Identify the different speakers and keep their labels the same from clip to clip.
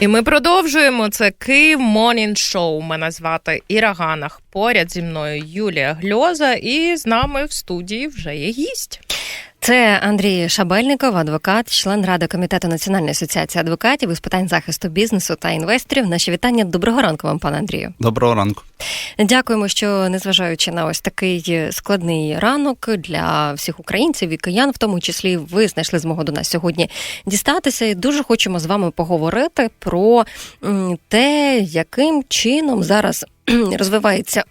Speaker 1: І ми продовжуємо це Київ Morning Show. Мене звати Іра Ганах. Поряд зі мною Юлія Гльоза, і з нами в студії вже є гість.
Speaker 2: Це Андрій Шабельников, адвокат, член ради комітету Національної асоціації адвокатів із питань захисту бізнесу та інвесторів. Наші вітання. Доброго ранку вам, пане Андрію.
Speaker 3: Доброго ранку.
Speaker 2: Дякуємо, що незважаючи на ось такий складний ранок для всіх українців і киян, в тому числі ви знайшли змогу до нас сьогодні дістатися. І дуже хочемо з вами поговорити про те, яким чином зараз розвивається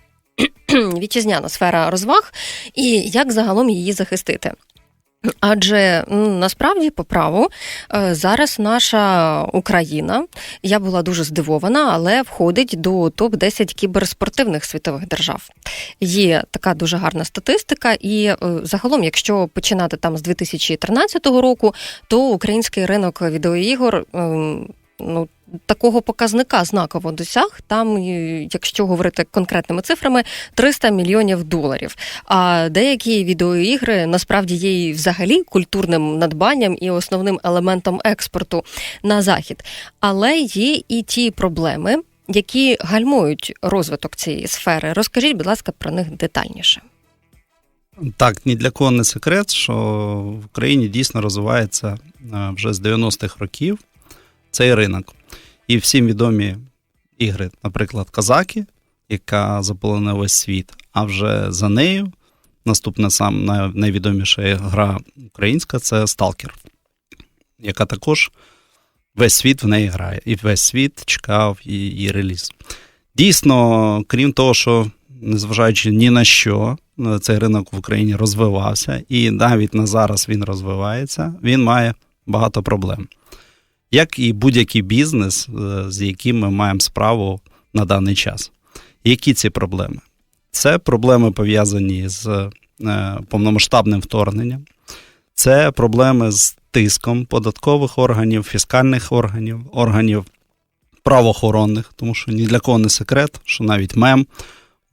Speaker 2: вітчизняна сфера розваг і як загалом її захистити. Адже насправді по праву е, зараз наша Україна, я була дуже здивована, але входить до топ 10 кіберспортивних світових держав. Є така дуже гарна статистика, і е, загалом, якщо починати там з 2013 року, то український ринок відеоігор ем, ну такого показника знаково досяг. Там, якщо говорити конкретними цифрами, 300 мільйонів доларів. А деякі відеоігри насправді є і взагалі культурним надбанням і основним елементом експорту на захід. Але є і ті проблеми, які гальмують розвиток цієї сфери. Розкажіть, будь ласка, про них детальніше.
Speaker 3: Так, ні для кого не секрет, що в Україні дійсно розвивається е, вже з 90-х років цей ринок. І всім відомі ігри, наприклад, Казаки, яка заполонила весь світ. А вже за нею наступна сам найвідоміша гра українська це Сталкер, яка також весь світ в неї грає. І весь світ чекав її реліз. Дійсно, крім того, що, незважаючи ні на що, цей ринок в Україні розвивався, і навіть на зараз він розвивається, він має багато проблем як і будь-який бізнес, е, з яким ми маємо справу на даний час. Які ці проблеми? Це проблеми пов'язані з е, повномасштабним вторгненням, це проблеми з тиском податкових органів, фіскальних органів, органів правоохоронних, тому що ні для кого не секрет, що навіть мем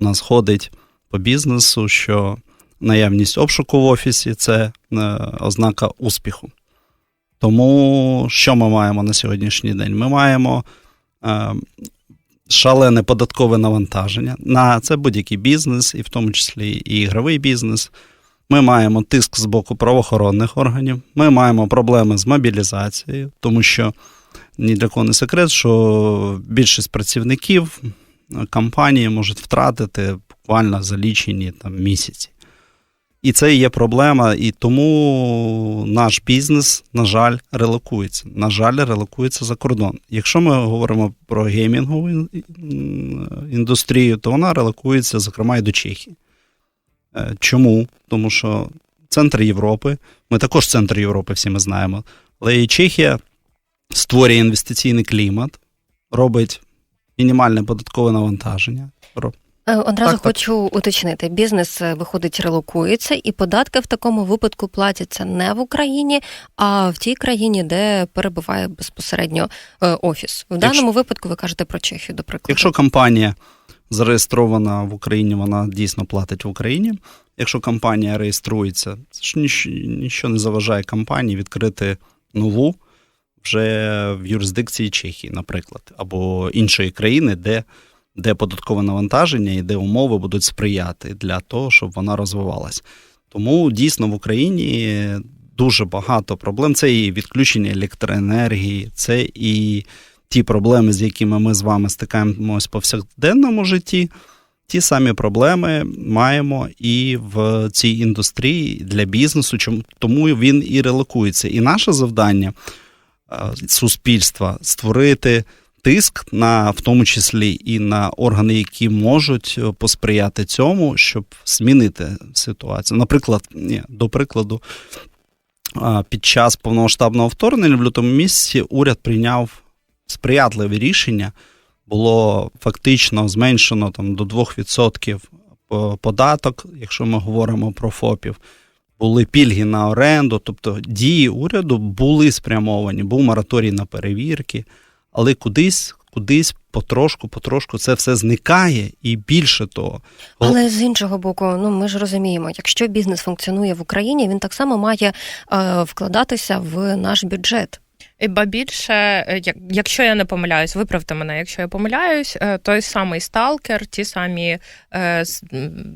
Speaker 3: у нас ходить по бізнесу, що наявність обшуку в офісі це е, ознака успіху. Тому що ми маємо на сьогоднішній день? Ми маємо е, шалене податкове навантаження на це будь-який бізнес, і в тому числі і ігровий бізнес. Ми маємо тиск з боку правоохоронних органів, ми маємо проблеми з мобілізацією, тому що ні для кого не секрет, що більшість працівників компанії можуть втратити буквально за лічені там, місяці. І це є проблема, і тому наш бізнес, на жаль, релокується. На жаль, релокується за кордон. Якщо ми говоримо про геймінгову індустрію, то вона релокується, зокрема, і до Чехії. Е, чому? Тому що центр Європи, ми також центр Європи, всі ми знаємо, але і Чехія створює інвестиційний клімат, робить мінімальне податкове навантаження.
Speaker 2: Е, одразу так, хочу так. уточнити: бізнес е, виходить, релокується, і податки в такому випадку платяться не в Україні, а в тій країні, де перебуває безпосередньо е, офіс. В даному випадку ви кажете про Чехію, до прикладу.
Speaker 3: Якщо компанія зареєстрована в Україні, вона дійсно платить в Україні. Якщо компанія реєструється, це ж нічого не заважає компанії відкрити нову вже в юрисдикції Чехії, наприклад, або іншої країни, де де податкове навантаження і де умови будуть сприяти для того, щоб вона розвивалась. Тому дійсно в Україні дуже багато проблем. Це і відключення електроенергії, це і ті проблеми, з якими ми з вами стикаємось в повсякденному житті. Ті самі проблеми маємо і в цій індустрії для бізнесу, тому він і релокується. І наше завдання е, суспільства створити тиск на в тому числі і на органи, які можуть е, посприяти цьому, щоб змінити ситуацію. Наприклад, ні, до прикладу, під час повномасштабного вторгнення в лютому місяці уряд прийняв сприятливе рішення. Було фактично зменшено там до 2% податок, якщо ми говоримо про ФОПів. Були пільги на оренду, тобто дії уряду були спрямовані, був мораторій на перевірки але кудись, кудись потрошку, потрошку це все зникає і більше того.
Speaker 2: Але з іншого боку, ну ми ж розуміємо, якщо бізнес функціонує в Україні, він так само має е, вкладатися в наш бюджет.
Speaker 1: Ба більше, е, якщо я не помиляюсь, виправте мене, якщо я помиляюсь, е, той самий сталкер, ті самі е,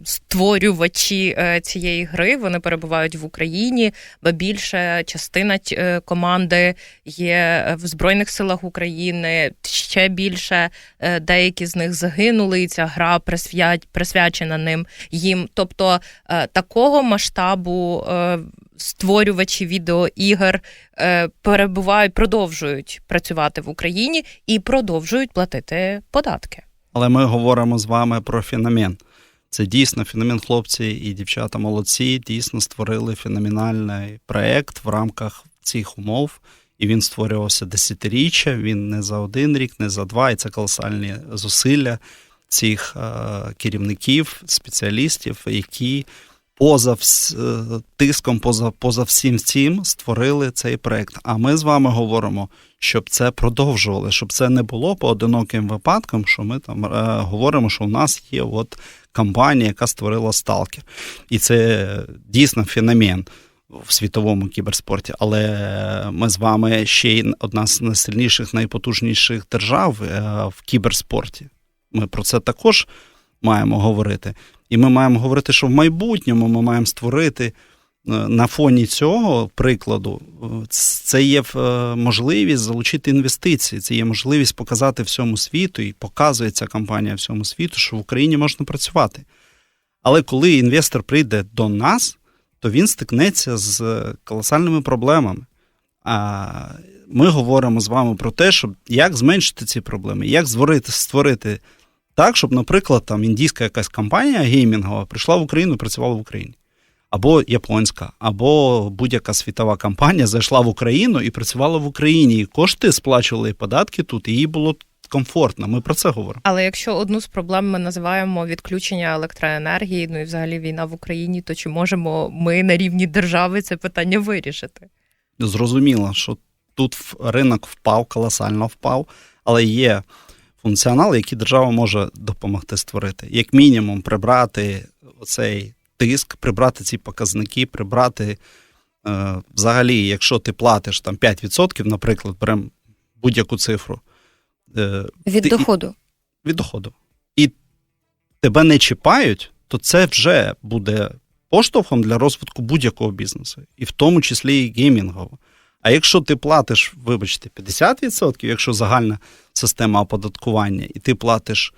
Speaker 1: створювачі цієї гри, вони перебувають в Україні, ба більше частина команди є в Збройних силах України, ще більше деякі з них загинули, і ця гра присвячена ним їм. Тобто такого масштабу створювачі відеоігр е, перебувають, продовжують працювати в Україні і продовжують платити податки.
Speaker 3: Але ми говоримо з вами про феномен. Це дійсно феномен хлопці і дівчата молодці дійсно створили феноменальний проект в рамках цих умов. І він створювався десятиріччя. Він не за один рік, не за два. І це колосальні зусилля цих е, керівників, спеціалістів, які поза е, тиском, поза, поза всім цим створили цей проект. А ми з вами говоримо, щоб це продовжували, щоб це не було поодиноким випадком, що ми там е, говоримо, що у нас є от компанія, яка створила сталкер. І це дійсно феномен в світовому кіберспорті. Але ми з вами ще й одна з найсильніших, найпотужніших держав е, в кіберспорті. Ми про це також маємо говорити. І ми маємо говорити, що в майбутньому ми маємо створити е, на фоні цього прикладу. е, Це є е, можливість залучити інвестиції, це є можливість показати всьому світу, і показує ця компанія всьому світу, що в Україні можна працювати. Але коли інвестор прийде до нас, то він стикнеться з колосальними проблемами. Ми говоримо з вами про те, щоб як зменшити ці проблеми, як створити так, щоб, наприклад, там індійська якась компанія геймінгова прийшла в Україну і працювала в Україні. Або японська, або будь-яка світова компанія зайшла в Україну і працювала в Україні. І кошти сплачували і податки тут, і їй було комфортно. Ми про це говоримо.
Speaker 1: Але якщо одну з проблем ми називаємо відключення електроенергії, ну і взагалі війна в Україні, то чи можемо ми на рівні держави це питання вирішити?
Speaker 3: Зрозуміло, що тут ринок впав, колосально впав, але є функціонал, який держава може допомогти створити. Як мінімум, прибрати оцей тиск, прибрати ці показники, прибрати е, взагалі, якщо ти платиш там 5%, наприклад, беремо будь-яку цифру е,
Speaker 2: Від
Speaker 3: Ти-
Speaker 2: доходу.
Speaker 3: від доходу, і тебе не чіпають, то це вже буде поштовхом для розвитку будь-якого бізнесу, і в тому числі і геймінгового. А якщо ти платиш, вибачте, 50%, якщо загальна система оподаткування, і ти платиш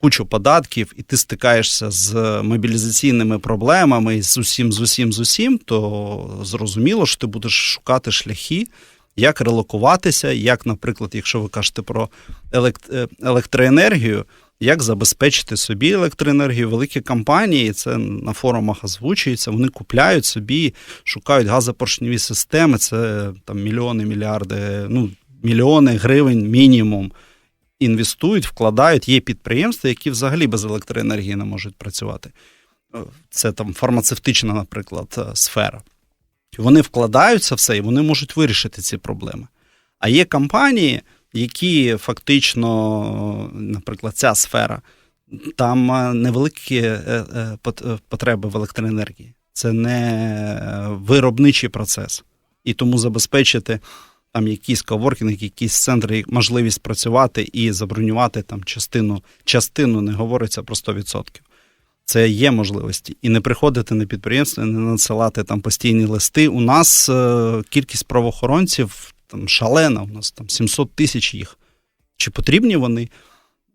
Speaker 3: кучу податків, і ти стикаєшся з мобілізаційними проблемами, з усім, з усім, з усім, то зрозуміло, що ти будеш шукати шляхи, як релокуватися, як, наприклад, якщо ви кажете про е, електроенергію, як забезпечити собі електроенергію. Великі компанії, це на форумах озвучується, вони купляють собі, шукають газопоршневі системи, це там мільйони, мільярди, ну, мільйони гривень мінімум. Інвестують, вкладають. Є підприємства, які взагалі без електроенергії не можуть працювати. Це там фармацевтична, наприклад, е, сфера. Вони вкладаються в це і вони можуть вирішити ці проблеми. А є компанії, які фактично, наприклад, ця сфера, там е, невеликі е, е, пот- потреби в електроенергії. Це не виробничий процес. І тому забезпечити там якийсь коворкінг, якісь центри, можливість працювати і забронювати там частину, частину не говориться про 100%. Це є можливості. І не приходити на підприємство, не надсилати там постійні листи. У нас кількість правоохоронців там шалена, у нас там 700 тисяч їх. Чи потрібні вони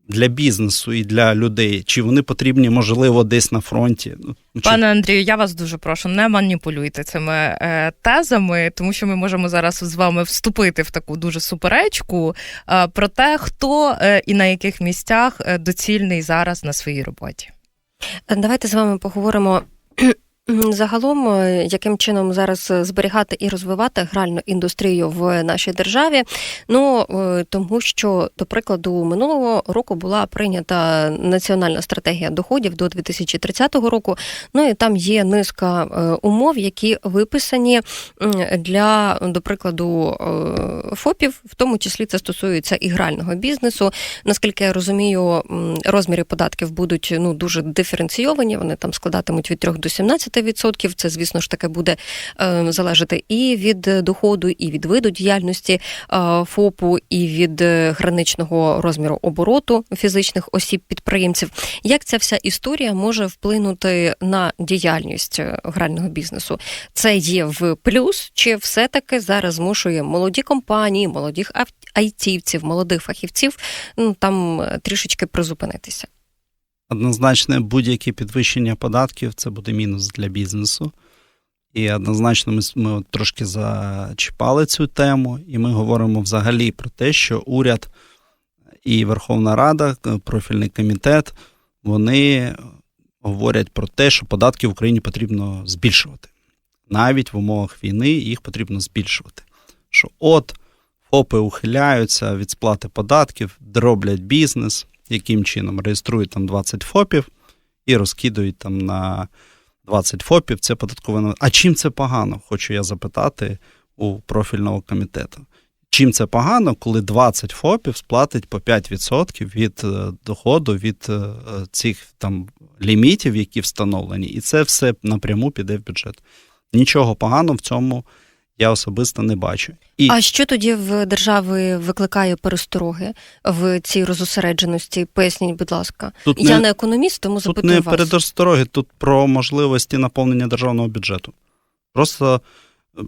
Speaker 3: для бізнесу і для людей? Чи вони потрібні, можливо, десь на фронті? Ну, чи-
Speaker 1: Пане Андрію, я вас дуже прошу, не маніпулюйте цими е, тезами, тому що ми можемо зараз з вами вступити в таку дуже суперечку е, про те, хто е, і на яких місцях е, доцільний зараз на своїй роботі.
Speaker 2: Давайте з вами поговоримо. Загалом, е, яким чином зараз зберігати і розвивати гральну індустрію в нашій державі? Ну е, тому, що до прикладу минулого року була прийнята національна стратегія доходів до 2030 року. Ну і там є низка е, умов, які виписані для, до прикладу, е, ФОПів, в тому числі це стосується і грального бізнесу. Наскільки я розумію, розміри податків будуть ну дуже диференційовані. Вони там складатимуть від 3 до 17 15%. Це, звісно ж таки, буде е, залежати і від доходу, і від виду діяльності е, ФОПу, і від е, граничного розміру обороту фізичних осіб підприємців. Як ця вся історія може вплинути на діяльність грального бізнесу? Це є в плюс, чи все-таки зараз змушує молоді компанії, молодих ав- айтівців, молодих фахівців ну, там трішечки призупинитися?
Speaker 3: Однозначно, будь-яке підвищення податків це буде мінус для бізнесу. І однозначно, ми, ми от трошки зачіпали цю тему, і ми говоримо взагалі про те, що уряд і Верховна Рада, профільний комітет, вони говорять про те, що податки в Україні потрібно збільшувати. Навіть в умовах війни їх потрібно збільшувати. Що от ФОПи ухиляються від сплати податків, дроблять бізнес, яким чином реєструють там 20 ФОПів і розкидують там на 20 ФОПів. Це податкове. А чим це погано? Хочу я запитати у профільного комітету. Чим це погано, коли 20 ФОПів сплатить по 5% від е, доходу від е, цих там лімітів, які встановлені, і це все напряму піде в бюджет. Нічого поганого в цьому я особисто не бачу. І
Speaker 2: А що тоді в держави викликає перестороги в цій розосередженості? Поясніть, будь ласка.
Speaker 3: тут
Speaker 2: Я
Speaker 3: не,
Speaker 2: не економіст, тому
Speaker 3: тут не
Speaker 2: вас.
Speaker 3: передостороги, тут про можливості наповнення державного бюджету. Просто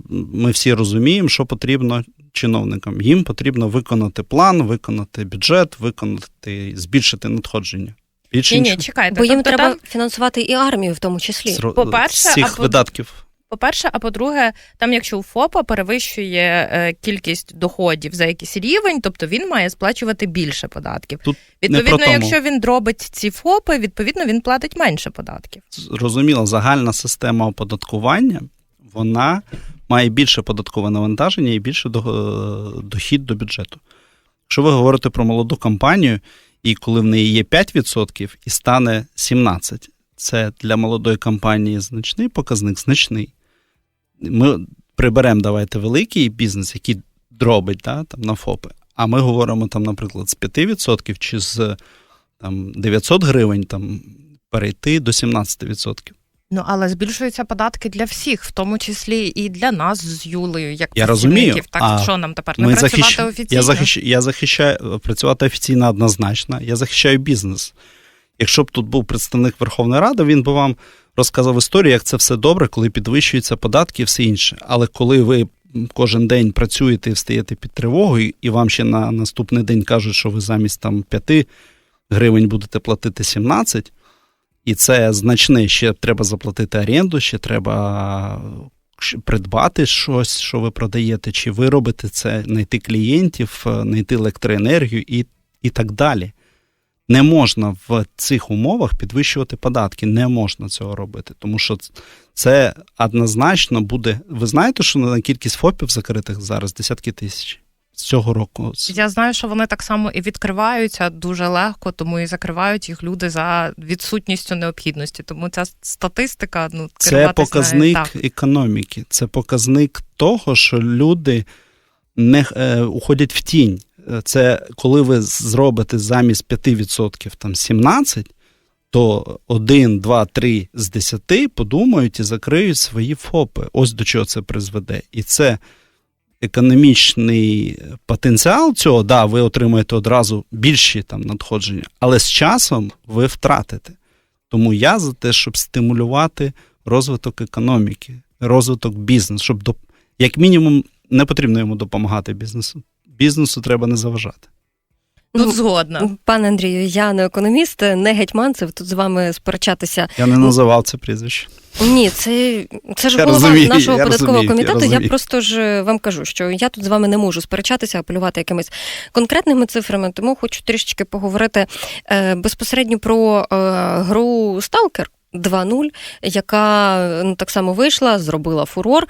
Speaker 3: ми всі розуміємо, що потрібно чиновникам. Їм потрібно виконати план, виконати бюджет, виконати, збільшити надходження. Більше
Speaker 1: Ні, ні, чекайте.
Speaker 2: Бо їм
Speaker 1: тобто
Speaker 2: треба
Speaker 1: там,
Speaker 2: фінансувати і армію в тому числі.
Speaker 3: З ро-
Speaker 1: по-перше,
Speaker 3: з цих
Speaker 1: а
Speaker 3: видатків.
Speaker 1: По-перше, а по-друге, там, якщо у ФОПа перевищує е, кількість доходів за якийсь рівень, тобто він має сплачувати більше податків.
Speaker 3: Тут
Speaker 1: відповідно, якщо він дробить ці ФОПи, відповідно він платить менше податків.
Speaker 3: Зрозуміло, загальна система оподаткування вона має більше податкове навантаження і більше до- дохід до бюджету. Якщо ви говорите про молоду компанію, і коли в неї є 5% і стане 17%, це для молодої компанії значний показник, значний. Ми приберемо давайте великий бізнес, який дробить да, там, на ФОПи. А ми говоримо там, наприклад, з 5% чи з там, 900 гривень там, перейти до 17%.
Speaker 1: Ну але збільшуються податки для всіх, в тому числі і для нас з Юлею, як
Speaker 3: Я розумію.
Speaker 1: Так
Speaker 3: а
Speaker 1: що нам тепер не працювати
Speaker 3: захищ...
Speaker 1: офіційно?
Speaker 3: я, захищ... я захищаю працювати офіційно однозначно. Я захищаю бізнес. Якщо б тут був представник Верховної Ради, він би вам розказав історію, як це все добре, коли підвищуються податки і все інше. Але коли ви кожен день працюєте і встаєте під тривогою, і вам ще на наступний день кажуть, що ви замість там 5 гривень будете платити 17, і це значне, ще треба заплатити оренду, ще треба придбати щось, що ви продаєте, чи ви робите це, знайти клієнтів, е, знайти електроенергію і, і так далі. Не можна в цих умовах підвищувати податки, не можна цього робити, тому що це однозначно буде. Ви знаєте, що на кількість ФОПів закритих зараз десятки тисяч з цього року.
Speaker 1: Я знаю, що вони так само і відкриваються дуже легко, тому і закривають їх люди за відсутністю необхідності. Тому ця статистика, ну
Speaker 3: Це показник
Speaker 1: нею так.
Speaker 3: економіки, це показник того, що люди не е, уходять в тінь. Е, Це коли ви зробите замість 5% там 17%, то 1, 2, 3 з 10 подумають і закриють свої ФОПи. Ось до чого це призведе. І це економічний потенціал цього, да, ви отримаєте одразу більші там надходження, але з часом ви втратите. Тому я за те, щоб стимулювати розвиток економіки, розвиток бізнесу, щоб доп... як мінімум не потрібно йому допомагати бізнесу. Бізнесу треба не заважати.
Speaker 2: Ну,
Speaker 1: Тут згодна.
Speaker 2: Пане Андрію, я не економіст, не гетьманцев. Тут з вами сперечатися.
Speaker 3: Я не називав це прізвище.
Speaker 2: Ні, це, це ж
Speaker 3: Я
Speaker 2: голова
Speaker 3: розумію,
Speaker 2: нашого
Speaker 3: я
Speaker 2: податкового
Speaker 3: розумію,
Speaker 2: комітету. Я,
Speaker 3: розумію.
Speaker 2: просто ж е, вам кажу, що я тут з вами не можу сперечатися, апелювати якимись конкретними цифрами, тому хочу трішечки поговорити е, безпосередньо про е, гру Сталкер. 2.0, яка ну, так само вийшла, зробила фурор.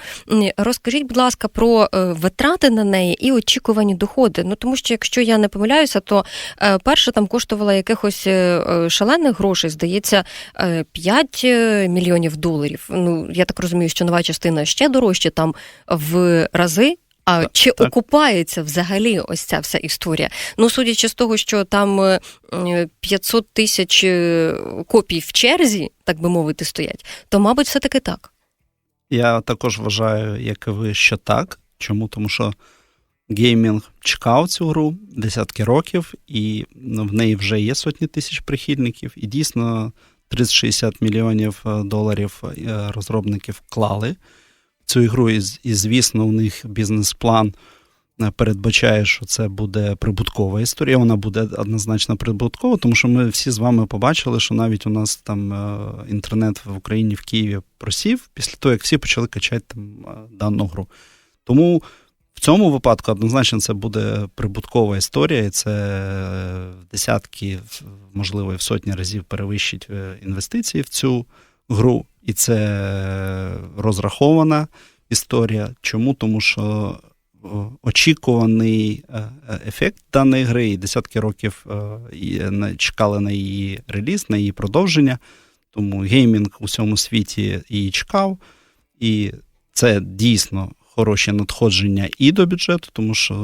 Speaker 2: Розкажіть, будь ласка, про е, витрати на неї і очікувані доходи. Ну тому що, якщо я не помиляюся, то е, перша там коштувала якихось е, шалених грошей, здається, е, 5 мільйонів доларів. Ну я так розумію, що нова частина ще дорожче, там в рази. А
Speaker 3: Так,
Speaker 2: чи
Speaker 3: так.
Speaker 2: окупається взагалі ось ця вся історія? Ну, судячи з того, що там е, е, 500 тисяч е, копій в черзі, так би мовити, стоять, то, мабуть, все таки так.
Speaker 3: Я також вважаю, як і ви, що так. Чому? Тому що геймінг чекав цю гру десятки років, і в неї вже є сотні тисяч прихильників, і дійсно 30-60 мільйонів е, доларів е, розробники вклали в цю ігру. І, і звісно, у них бізнес-план е, передбачає, що це буде прибуткова історія. Вона буде однозначно прибуткова, тому що ми всі з вами побачили, що навіть у нас там е, інтернет в Україні в Києві просів після того, як всі почали качати там е, дану гру. Тому в цьому випадку однозначно це буде прибуткова історія, і це десятки, можливо, і в сотні разів перевищить інвестиції в цю гру. І це розрахована історія. Чому? Тому що очікуваний е, е, ефект даної гри, і десятки років е, чекали на її реліз, на її продовження. Тому геймінг у всьому світі її чекав. І це дійсно хороші надходження і до бюджету, тому що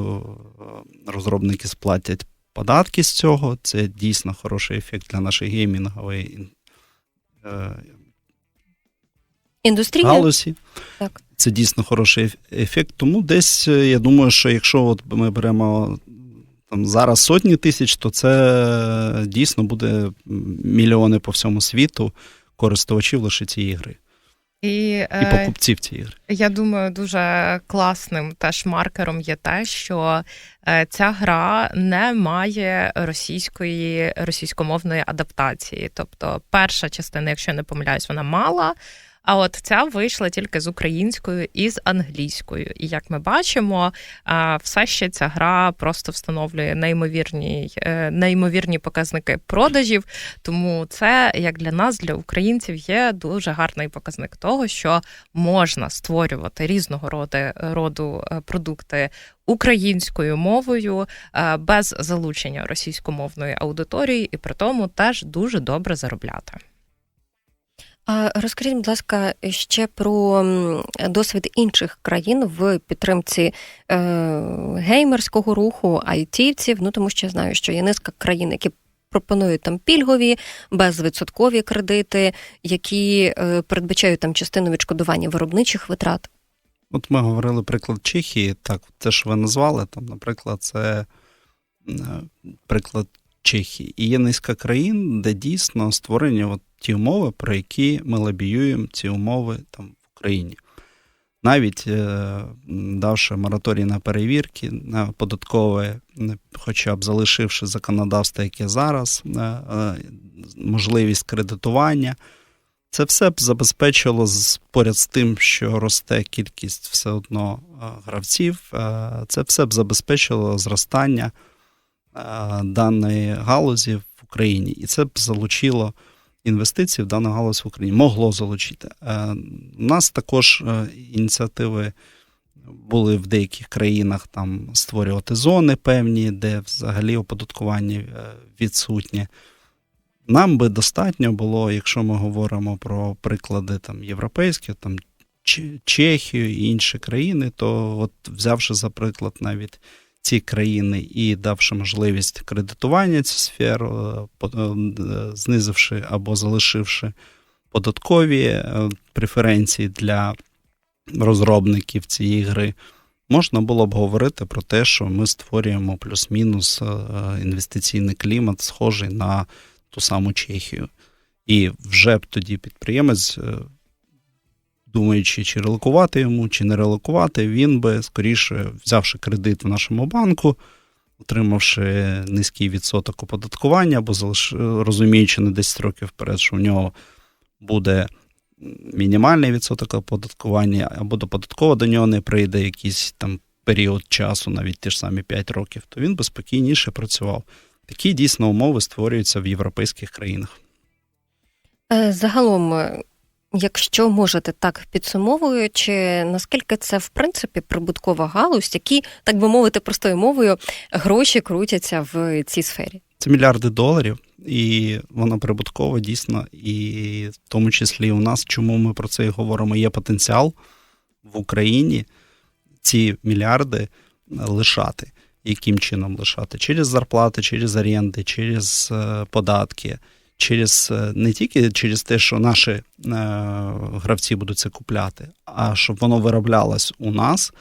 Speaker 3: е, розробники сплатять податки з цього. Це дійсно хороший ефект для нашої геймінгової е,
Speaker 2: Індустрія
Speaker 3: галузі.
Speaker 2: Так.
Speaker 3: Це дійсно хороший ефект. Тому десь е, я думаю, що якщо от ми беремо там зараз сотні тисяч, то це дійсно буде мільйони по всьому світу користувачів лише цієї гри
Speaker 1: І,
Speaker 3: і
Speaker 1: е,
Speaker 3: покупців цієї гри.
Speaker 1: Я думаю, дуже класним теж маркером є те, що е, ця гра не має російської російськомовної адаптації. Тобто, перша частина, якщо я не помиляюсь, вона мала. А от ця вийшла тільки з українською і з англійською. І як ми бачимо, все ще ця гра просто встановлює неймовірні, е, неймовірні показники продажів. Тому це як для нас, для українців, є дуже гарний показник того, що можна створювати різного роду, роду е, продукти українською мовою е, без залучення російськомовної аудиторії, і при тому теж дуже добре заробляти.
Speaker 2: А розкажіть, будь ласка, ще про досвід інших країн в підтримці е, геймерського руху, айтівців. Ну тому що я знаю, що є низка країн, які пропонують там пільгові, безвідсоткові кредити, які е, передбачають там частину відшкодування виробничих витрат.
Speaker 3: От ми говорили приклад Чехії. Так, те, що ви назвали, там, наприклад, це е, приклад Чехії. І є низка країн, де дійсно створені от ті умови, про які ми лобіюємо ці умови там в Україні. Навіть е, давши мораторій на перевірки, на податкове, хоча б залишивши законодавство, яке зараз, е, е, можливість кредитування. Це все б забезпечило поряд з тим, що росте кількість все одно е, гравців. е, Це все б забезпечило зростання даної галузі в Україні, і це б залучило інвестиції в дану галузь в Україні. Могло залучити. Е, У нас також е, ініціативи були в деяких країнах там створювати зони певні, де взагалі оподаткування е, відсутнє. Нам би достатньо було, якщо ми говоримо про приклади там європейські, там Чехію і інші країни, то от взявши за приклад навіть ці країни і давши можливість кредитування цю сферу, е, е, знизивши або залишивши податкові е, преференції для розробників цієї гри, можна було б говорити про те, що ми створюємо плюс-мінус інвестиційний клімат, схожий на ту саму Чехію. І вже б тоді підприємець, думаючи, чи релокувати йому, чи не релокувати, він би скоріше, взявши кредит в нашому банку, отримавши низький відсоток оподаткування, або розуміючи на 10 років вперед, що у нього буде мінімальний відсоток оподаткування, або до податково до нього не прийде якийсь там період часу, навіть ті ж самі 5 років, то він би спокійніше працював. Такі дійсно умови створюються в європейських країнах.
Speaker 2: Е, Загалом, е, якщо можете так підсумовуючи, наскільки це в принципі прибуткова галузь, які, так би мовити, простою мовою, гроші крутяться в цій сфері?
Speaker 3: Це мільярди доларів, і вона прибуткова дійсно, і в тому числі у нас, чому ми про це і говоримо, є потенціал в Україні. ці мільярди лишати. Яким чином лишати? Через зарплати, через оренди, через е, податки, через е, не тільки через те, що наші е, гравці будуть це купляти, а щоб воно вироблялось у нас.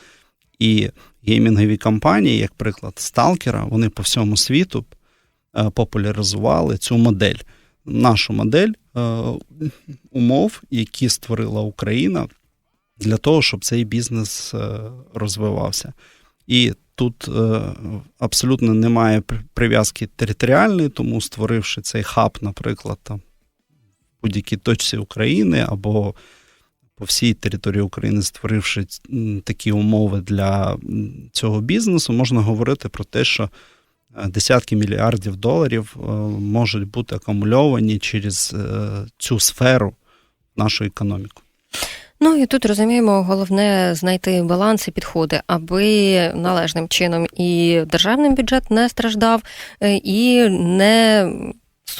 Speaker 3: І геймінгові компанії, як приклад Сталкера, вони по всьому світу е, популяризували цю модель. Нашу модель е, умов, які створила Україна для того, щоб цей бізнес е, розвивався. І тут е, абсолютно немає при- прив'язки територіальної, тому створивши цей хаб, наприклад, там в будь-якій точці України або по всій території України, створивши такі умови для цього бізнесу, можна говорити про те, що е, десятки мільярдів доларів е, можуть бути акумульовані через цю сферу в нашу економіку.
Speaker 2: Ну і тут розуміємо, головне знайти баланс і підходи, аби належним чином і державний бюджет не страждав, е, і не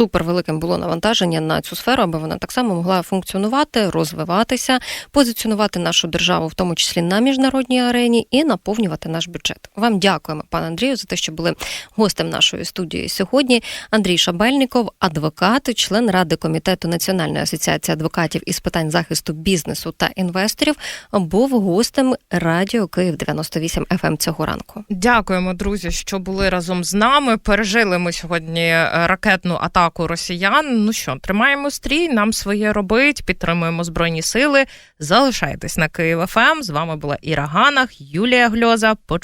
Speaker 2: супервеликим було навантаження на цю сферу, аби вона так само могла функціонувати, розвиватися, позиціонувати нашу державу, в тому числі на міжнародній арені, і наповнювати наш бюджет. Вам дякуємо, пане Андрію, за те, що були гостем нашої студії сьогодні. Андрій Шабельніков, адвокат, член ради комітету Національної асоціації адвокатів із питань захисту бізнесу та інвесторів, був гостем радіо Київ 98 FM ем цього ранку.
Speaker 1: Дякуємо, друзі, що були разом з нами. Пережили ми сьогодні е, ракетну атаку росіян. Ну що, тримаємо стрій, нам своє робить, підтримуємо збройні сили. Залишайтесь на Київ ФМ. З вами була Іра Ганах, Юлія Гльоза. Почу.